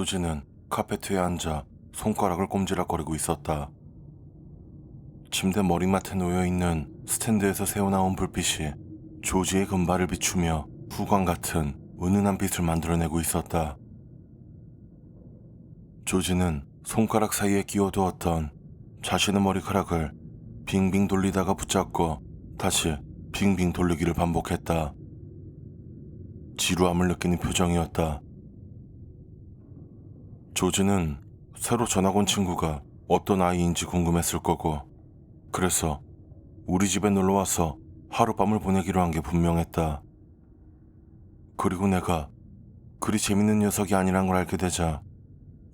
조지는 카페트에 앉아 손가락을 꼼지락거리고 있었다. 침대 머리맡에 놓여있는 스탠드에서 새어나온 불빛이 조지의 금발을 비추며 후광 같은 은은한 빛을 만들어내고 있었다. 조지는 손가락 사이에 끼워두었던 자신의 머리카락을 빙빙 돌리다가 붙잡고 다시 빙빙 돌리기를 반복했다. 지루함을 느끼는 표정이었다. 조지는 새로 전학 온 친구가 어떤 아이인지 궁금했을 거고, 그래서 우리 집에 놀러 와서 하룻밤을 보내기로 한 게 분명했다. 그리고 내가 그리 재밌는 녀석이 아니란 걸 알게 되자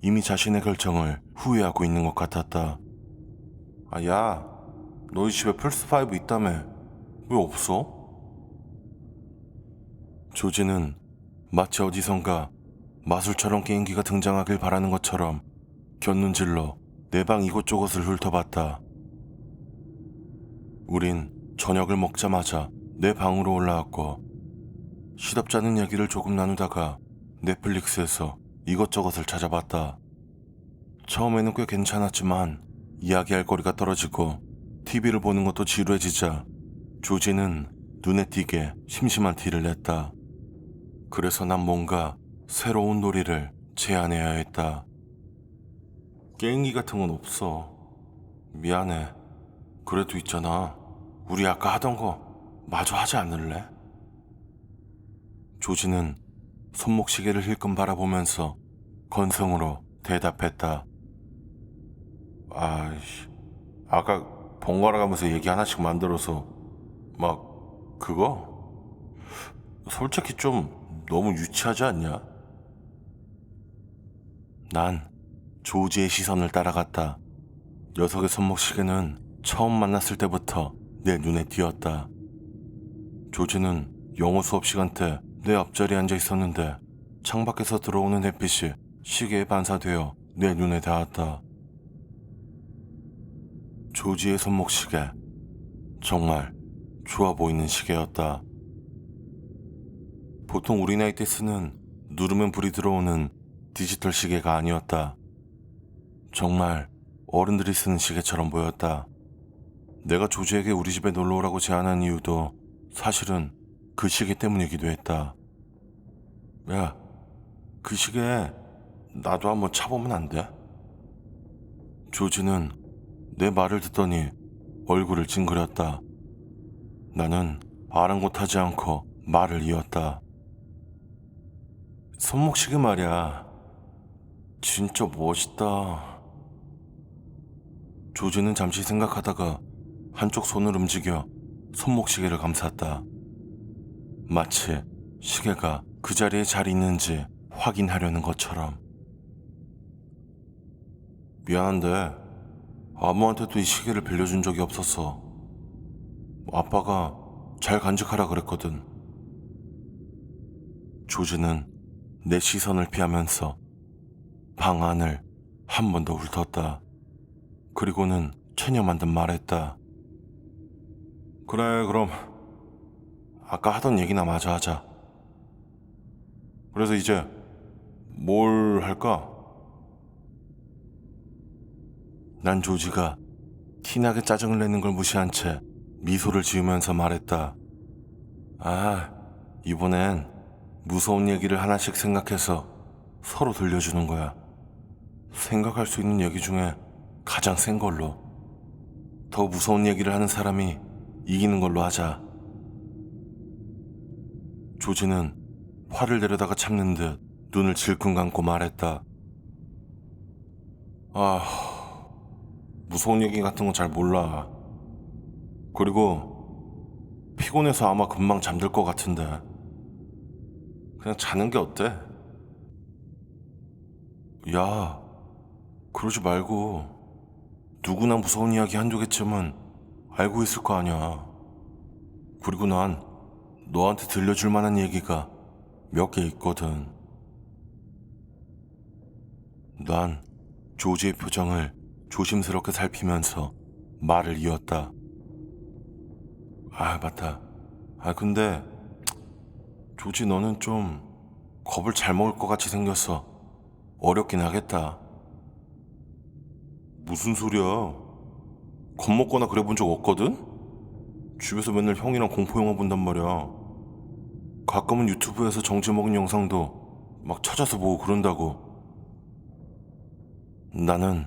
이미 자신의 결정을 후회하고 있는 것 같았다. 아, 야, 너희 집에 플스5 있다며. 왜 없어? 조지는 마치 어디선가 마술처럼 게임기가 등장하길 바라는 것처럼 곁눈질로 내 방 이곳저곳을 훑어봤다. 우린 저녁을 먹자마자 내 방으로 올라왔고 시덥지 않은 얘기를 조금 나누다가 넷플릭스에서 이것저것을 찾아봤다. 처음에는 꽤 괜찮았지만 이야기할 거리가 떨어지고 TV를 보는 것도 지루해지자 조지는 눈에 띄게 심심한 티를 냈다. 그래서 난 뭔가 새로운 놀이를 제안해야 했다. 게임기 같은 건 없어. 미안해. 그래도 있잖아. 우리 아까 하던 거 마저 하지 않을래? 조지는 손목 시계를 힐끔 바라보면서 건성으로 대답했다. 아이씨, 아까 번갈아 가면서 얘기 하나씩 만들어서 막 그거 솔직히 좀 너무 유치하지 않냐? 난 조지의 시선을 따라갔다. 녀석의 손목시계는 처음 만났을 때부터 내 눈에 띄었다. 조지는 영어 수업 시간 때 내 앞자리에 앉아 있었는데 창밖에서 들어오는 햇빛이 시계에 반사되어 내 눈에 닿았다. 조지의 손목시계. 정말 좋아 보이는 시계였다. 보통 우리 나이 때 쓰는 누르면 불이 들어오는 디지털 시계가 아니었다. 정말 어른들이 쓰는 시계처럼 보였다. 내가 조지에게 우리 집에 놀러 오라고 제안한 이유도 사실은 그 시계 때문이기도 했다. 야, 그 시계 나도 한번 차보면 안 돼? 조지는 내 말을 듣더니 얼굴을 찡그렸다. 나는 아랑곳하지 않고 말을 이었다. 손목시계 말이야. 진짜 멋있다. 조지는 잠시 생각하다가 한쪽 손을 움직여 손목 시계를 감쌌다. 마치 시계가 그 자리에 잘 있는지 확인하려는 것처럼. 미안한데 아무한테도 이 시계를 빌려준 적이 없었어. 아빠가 잘 간직하라 그랬거든. 조지는 내 시선을 피하면서 방 안을 한 번 더 훑었다. 그리고는 체념한 듯 말했다. 그래, 그럼 아까 하던 얘기나 마저 하자. 그래서 이제 뭘 할까? 난 조지가 티나게 짜증을 내는 걸 무시한 채 미소를 지으면서 말했다. 아, 이번엔 무서운 얘기를 하나씩 생각해서 서로 들려주는 거야. 생각할 수 있는 얘기 중에 가장 센 걸로. 더 무서운 얘기를 하는 사람이 이기는 걸로 하자. 조지는 화를 내려다가 참는 듯 눈을 질끈 감고 말했다. 아, 무서운 얘기 같은 거잘 몰라. 그리고 피곤해서 아마 금방 잠들 것 같은데. 그냥 자는 게 어때? 야, 그러지 말고 누구나 무서운 이야기 한두 개쯤은 알고 있을 거 아니야. 그리고 난 너한테 들려줄 만한 얘기가 몇 개 있거든. 난 조지의 표정을 조심스럽게 살피면서 말을 이었다. 아, 맞다. 아, 근데 조지 너는 좀 겁을 잘 먹을 것 같이 생겼어. 어렵긴 하겠다. 무슨 소리야? 겁먹거나 그래 본 적 없거든? 집에서 맨날 형이랑 공포영화 본단 말이야. 가끔은 유튜브에서 정지 먹은 영상도 막 찾아서 보고 그런다고. 나는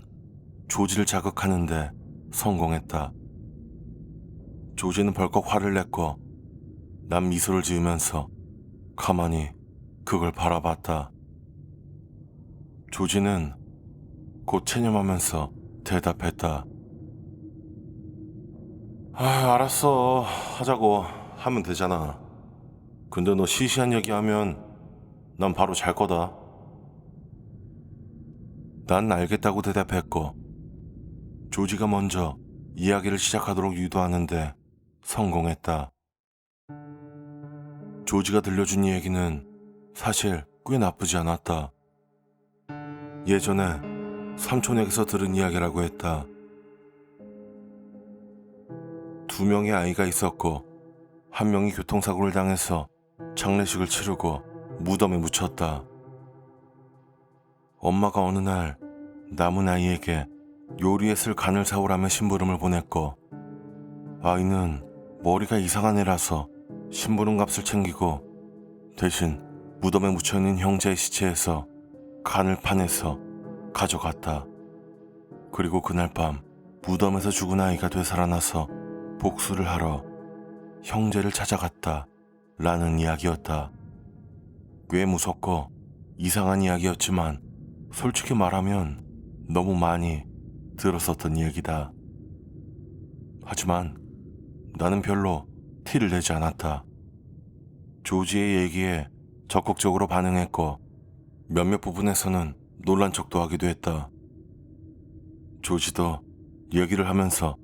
조지를 자극하는데 성공했다. 조지는 벌컥 화를 냈고 난 미소를 지으면서 가만히 그걸 바라봤다. 조지는 곧 체념하면서 대답했다. 아, 알았어. 하자고 하면 되잖아. 근데 너 시시한 얘기하면 난 바로 잘 거다. 난 알겠다고 대답했고 조지가 먼저 이야기를 시작하도록 유도하는데 성공했다. 조지가 들려준 얘기는 사실 꽤 나쁘지 않았다. 예전에 삼촌에게서 들은 이야기라고 했다. 두 명의 아이가 있었고 한 명이 교통사고를 당해서 장례식을 치르고 무덤에 묻혔다. 엄마가 어느 날 남은 아이에게 요리에 쓸 간을 사오라며 심부름을 보냈고 아이는 머리가 이상한 애라서 심부름 값을 챙기고 대신 무덤에 묻혀있는 형제의 시체에서 간을 파내서 가져갔다. 그리고 그날 밤 무덤에서 죽은 아이가 되살아나서 복수를 하러 형제를 찾아갔다. 라는 이야기였다. 꽤 무섭고 이상한 이야기였지만 솔직히 말하면 너무 많이 들었었던 얘기다. 하지만 나는 별로 티를 내지 않았다. 조지의 얘기에 적극적으로 반응했고 몇몇 부분에서는 놀란 척도 하기도 했다. 조지도 얘기를 하면서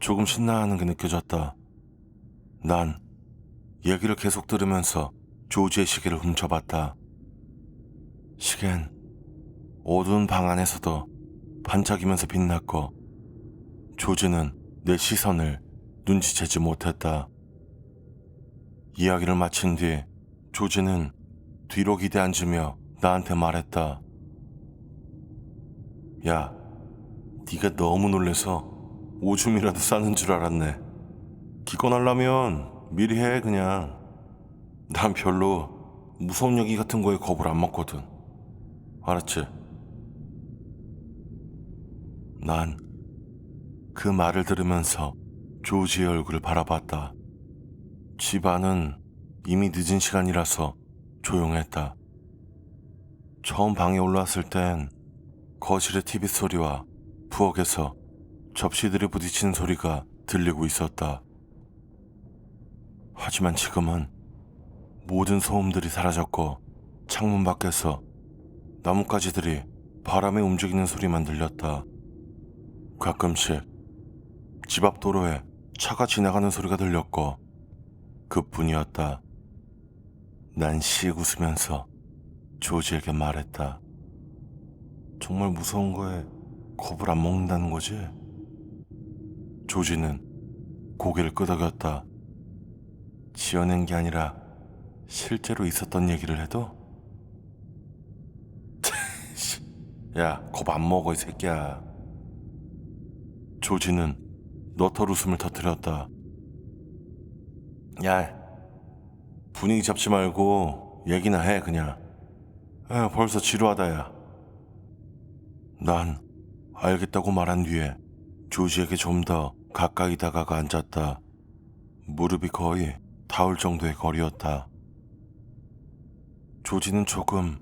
조금 신나하는 게 느껴졌다. 난 얘기를 계속 들으면서 조지의 시계를 훔쳐봤다. 시계는 어두운 방 안에서도 반짝이면서 빛났고 조지는 내 시선을 눈치채지 못했다. 이야기를 마친 뒤 조지는 뒤로 기대 앉으며 나한테 말했다. 야, 네가 너무 놀래서 오줌이라도 싸는 줄 알았네. 기권하려면 미리 해 그냥. 난 별로 무서운 얘기 같은 거에 겁을 안 먹거든. 알았지? 난 그 말을 들으면서 조지의 얼굴을 바라봤다. 집 안은 이미 늦은 시간이라서 조용했다. 처음 방에 올라왔을 땐 거실의 TV 소리와 부엌에서 접시들이 부딪히는 소리가 들리고 있었다. 하지만 지금은 모든 소음들이 사라졌고 창문 밖에서 나뭇가지들이 바람에 움직이는 소리만 들렸다. 가끔씩 집 앞 도로에 차가 지나가는 소리가 들렸고 그뿐이었다. 난 씩 웃으면서 조지에게 말했다. 정말 무서운 거에 겁을 안 먹는다는 거지? 조지는 고개를 끄덕였다. 지어낸 게 아니라 실제로 있었던 얘기를 해도? 야, 겁 안 먹어, 이 새끼야. 조지는 너털 웃음을 터뜨렸다. 야, 분위기 잡지 말고 얘기나 해, 그냥. 아, 벌써 지루하다, 야. 난 알겠다고 말한 뒤에 조지에게 좀 더 가까이 다가가 앉았다. 무릎이 거의 닿을 정도의 거리였다. 조지는 조금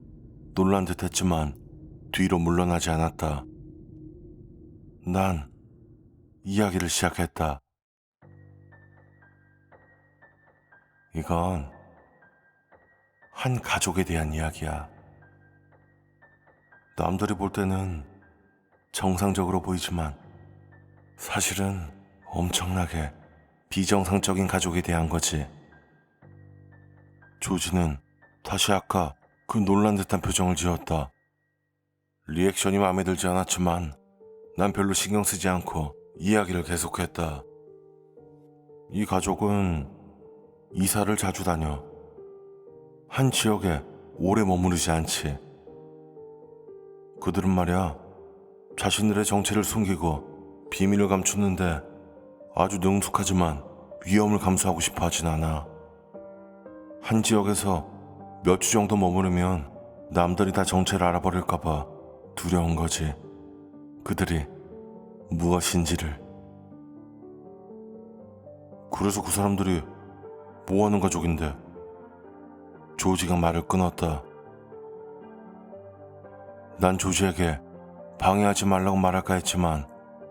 놀란 듯 했지만 뒤로 물러나지 않았다. 난 이야기를 시작했다. 이건 한 가족에 대한 이야기야. 남들이 볼 때는 정상적으로 보이지만 사실은 엄청나게 비정상적인 가족에 대한 거지. 조지는 다시 아까 그 놀란 듯한 표정을 지었다. 리액션이 마음에 들지 않았지만 난 별로 신경 쓰지 않고 이야기를 계속했다. 이 가족은 이사를 자주 다녀. 한 지역에 오래 머무르지 않지. 그들은 말이야 자신들의 정체를 숨기고 비밀을 감추는데 아주 능숙하지만 위험을 감수하고 싶어 하진 않아. 한 지역에서 몇 주 정도 머무르면 남들이 다 정체를 알아버릴까봐 두려운 거지. 그들이 무엇인지를. 그래서 그 사람들이 뭐 하는 가족인데? 조지가 말을 끊었다. 난 조지에게 방해하지 말라고 말할까 했지만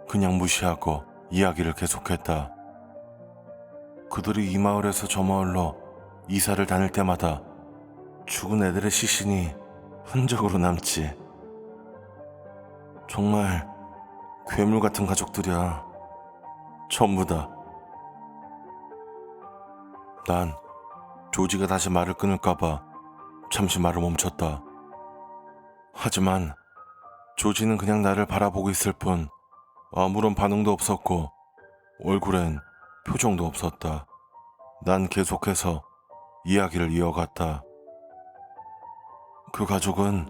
그냥 무시하고 이야기를 계속했다. 그들이 이 마을에서 저 마을로 이사를 다닐 때마다 죽은 애들의 시신이 흔적으로 남지. 정말 괴물 같은 가족들이야. 전부 다. 난 조지가 다시 말을 끊을까봐 잠시 말을 멈췄다. 하지만 조지는 그냥 나를 바라보고 있을 뿐 아무런 반응도 없었고 얼굴엔 표정도 없었다. 난 계속해서 이야기를 이어갔다. 그 가족은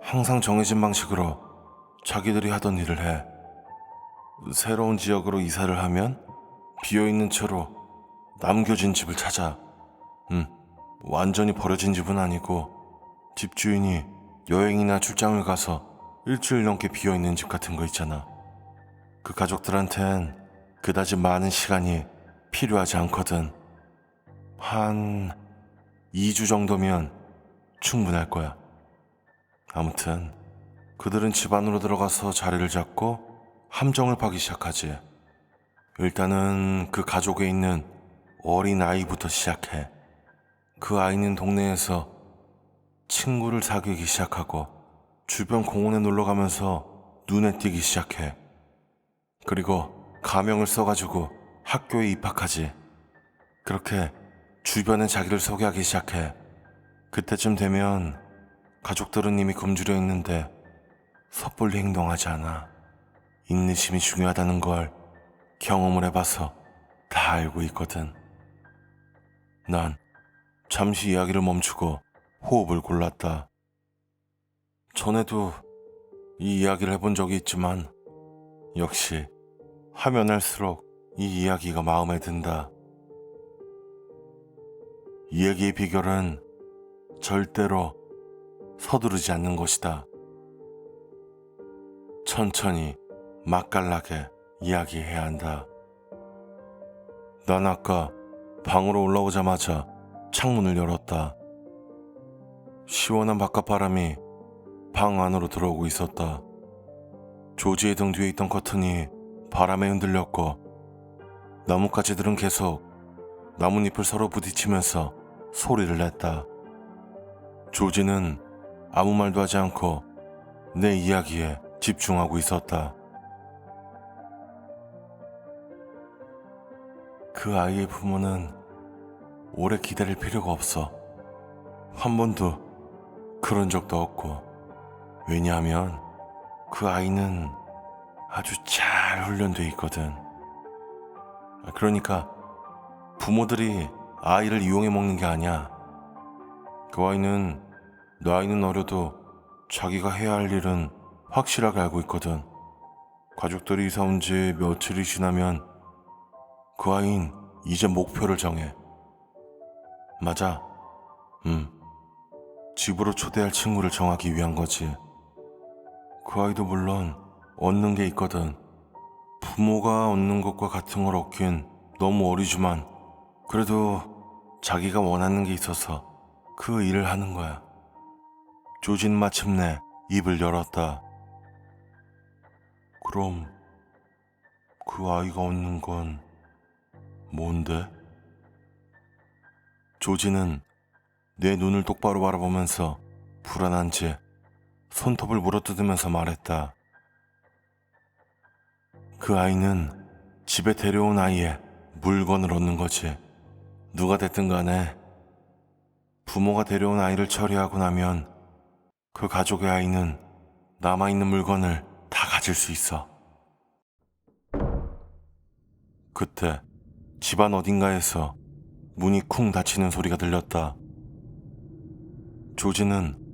항상 정해진 방식으로 자기들이 하던 일을 해. 새로운 지역으로 이사를 하면 비어있는 채로 남겨진 집을 찾아. 음, 완전히 버려진 집은 아니고 집주인이 여행이나 출장을 가서 일주일 넘게 비어있는 집 같은 거 있잖아. 그 가족들한텐 그다지 많은 시간이 필요하지 않거든. 한 2주 정도면 충분할 거야. 아무튼 그들은 집 안으로 들어가서 자리를 잡고 함정을 파기 시작하지. 일단은 그 가족에 있는 어린 아이부터 시작해. 그 아이는 동네에서 친구를 사귀기 시작하고 주변 공원에 놀러 가면서 눈에 띄기 시작해. 그리고 가명을 써가지고 학교에 입학하지. 그렇게 주변에 자기를 소개하기 시작해. 그때쯤 되면 가족들은 이미 굶주려 있는데 섣불리 행동하지 않아. 인내심이 중요하다는 걸 경험을 해봐서 다 알고 있거든. 난 잠시 이야기를 멈추고 호흡을 골랐다. 전에도 이 이야기를 해본 적이 있지만 역시 하면 할수록 이 이야기가 마음에 든다. 이 얘기의 비결은 절대로 서두르지 않는 것이다. 천천히 맛깔나게 이야기해야 한다. 난 아까 방으로 올라오자마자 창문을 열었다. 시원한 바깥바람이 방 안으로 들어오고 있었다. 조지의 등 뒤에 있던 커튼이 바람에 흔들렸고 나뭇가지들은 계속 나뭇잎을 서로 부딪히면서 소리를 냈다. 조지는 아무 말도 하지 않고 내 이야기에 집중하고 있었다. 그 아이의 부모는 오래 기다릴 필요가 없어. 한 번도 그런 적도 없고. 왜냐하면 그 아이는 아주 잘 훈련돼 있거든. 그러니까 부모들이 아이를 이용해 먹는 게 아니야. 그 아이는 나이는 어려도 자기가 해야 할 일은 확실하게 알고 있거든. 가족들이 이사 온 지 며칠이 지나면 그 아이는 이제 목표를 정해. 맞아. 음. 집으로 초대할 친구를 정하기 위한 거지. 그 아이도 물론 얻는 게 있거든. 부모가 얻는 것과 같은 걸 얻긴 너무 어리지만 그래도 자기가 원하는 게 있어서 그 일을 하는 거야. 조진 마침내 입을 열었다. 그럼 그 아이가 얻는 건 뭔데? 조지는 내 눈을 똑바로 바라보면서 불안한 채 손톱을 물어뜯으면서 말했다. 그 아이는 집에 데려온 아이의 물건을 얻는 거지. 누가 됐든 간에 부모가 데려온 아이를 처리하고 나면 그 가족의 아이는 남아있는 물건을 다 가질 수 있어. 그때 집안 어딘가에서 문이 쿵 닫히는 소리가 들렸다. 조지는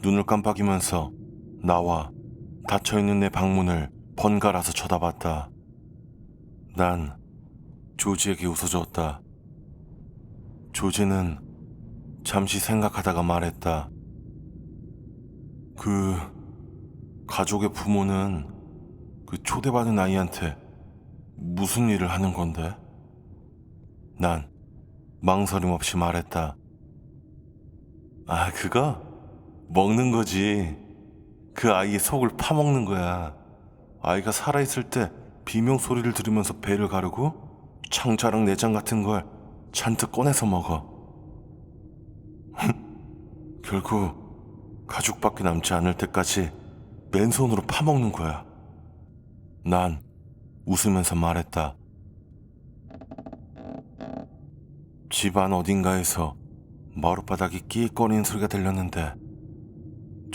눈을 깜빡이면서 나와 닫혀있는 내 방문을 번갈아서 쳐다봤다. 난 조지에게 웃어줬다. 조지는 잠시 생각하다가 말했다. 그 가족의 부모는 그 초대받은 아이한테 무슨 일을 하는 건데? 난 망설임 없이 말했다. 아, 그거? 먹는 거지. 그 아이의 속을 파먹는 거야. 아이가 살아있을 때 비명 소리를 들으면서 배를 가르고 창자랑 내장 같은 걸 잔뜩 꺼내서 먹어. 결국 가죽밖에 남지 않을 때까지 맨손으로 파먹는 거야. 난 웃으면서 말했다. 집안 어딘가에서 마룻바닥이 끼익거리는 소리가 들렸는데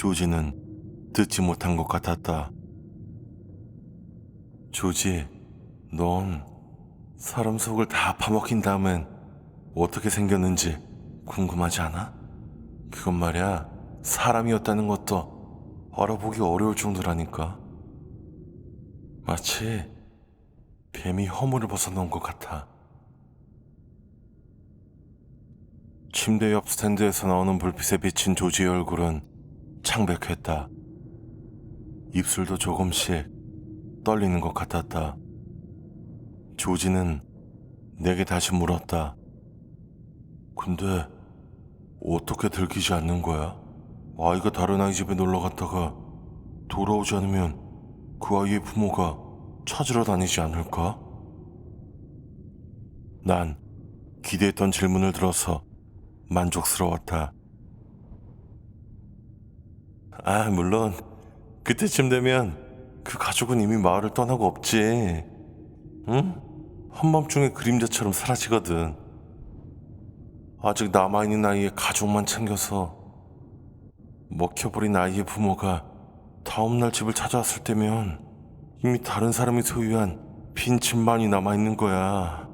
조지는 듣지 못한 것 같았다. 조지, 넌 사람 속을 다 파먹힌 다음엔 어떻게 생겼는지 궁금하지 않아? 그건 말이야, 사람이었다는 것도 알아보기 어려울 정도라니까. 마치 뱀이 허물을 벗어놓은 것 같아. 침대 옆 스탠드에서 나오는 불빛에 비친 조지의 얼굴은 창백했다. 입술도 조금씩 떨리는 것 같았다. 조지는 내게 다시 물었다. 근데 어떻게 들키지 않는 거야? 아이가 다른 아이 집에 놀러 갔다가 돌아오지 않으면 그 아이의 부모가 찾으러 다니지 않을까? 난 기대했던 질문을 들어서 만족스러웠다. 아, 물론 그때쯤 되면 그 가족은 이미 마을을 떠나고 없지. 응? 한밤중에 그림자처럼 사라지거든. 아직 남아있는 아이의 가족만 챙겨서 먹혀버린 아이의 부모가 다음날 집을 찾아왔을 때면 이미 다른 사람이 소유한 빈 집만이 남아있는 거야.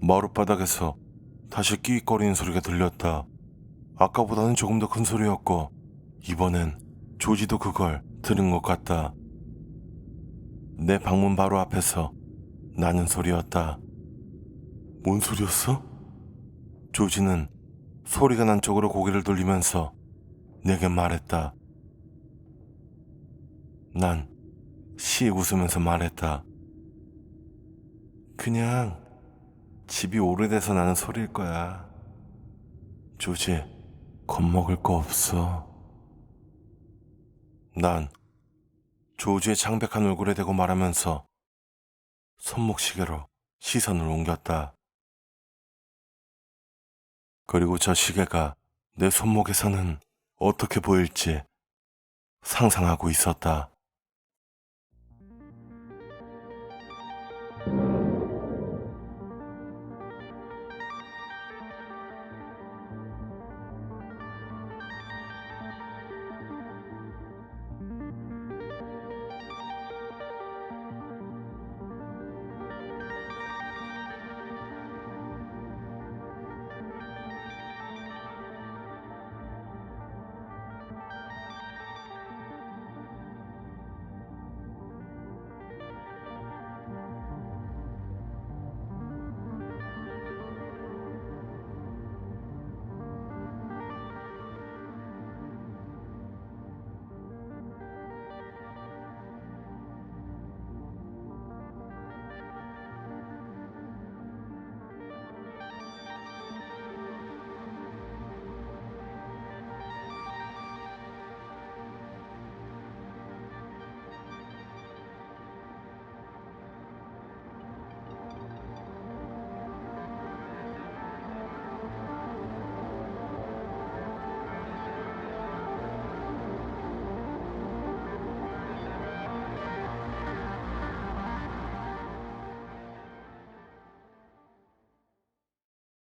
마룻바닥에서 다시 끼익거리는 소리가 들렸다. 아까보다는 조금 더 큰 소리였고 이번엔 조지도 그걸 들은 것 같다. 내 방문 바로 앞에서 나는 소리였다. 뭔 소리였어? 조지는 소리가 난 쪽으로 고개를 돌리면서 내게 말했다. 난 씩 웃으면서 말했다. 그냥 집이 오래돼서 나는 소리일 거야. 조지, 겁먹을 거 없어. 난 조지의 창백한 얼굴에 대고 말하면서 손목시계로 시선을 옮겼다. 그리고 저 시계가 내 손목에서는 어떻게 보일지 상상하고 있었다.